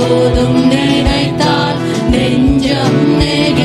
போதும் நினைத்தால் நெஞ்சம் நெறி